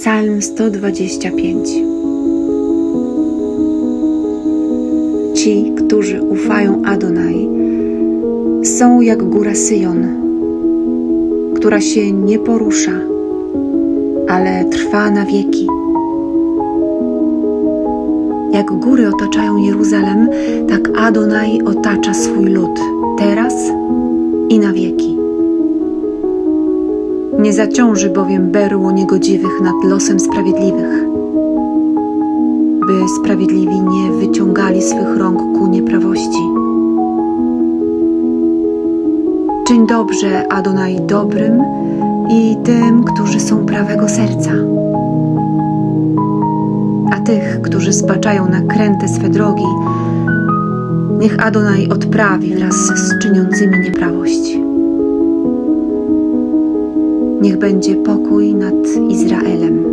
Psalm 125 Ci, którzy ufają Adonai, są jak góra Syjon, która się nie porusza, ale trwa na wieki. Jak góry otaczają Jeruzalem, tak Adonai otacza swój lud, teraz i na wieki. Nie zaciąży bowiem berło niegodziwych nad losem sprawiedliwych, by sprawiedliwi nie wyciągali swych rąk ku nieprawości. Czyń dobrze Adonai dobrym i tym, którzy są prawego serca. A tych, którzy zbaczają na kręte swe drogi, niech Adonai odprawi wraz z czyniącymi nieprawość. Niech będzie pokój nad Izraelem.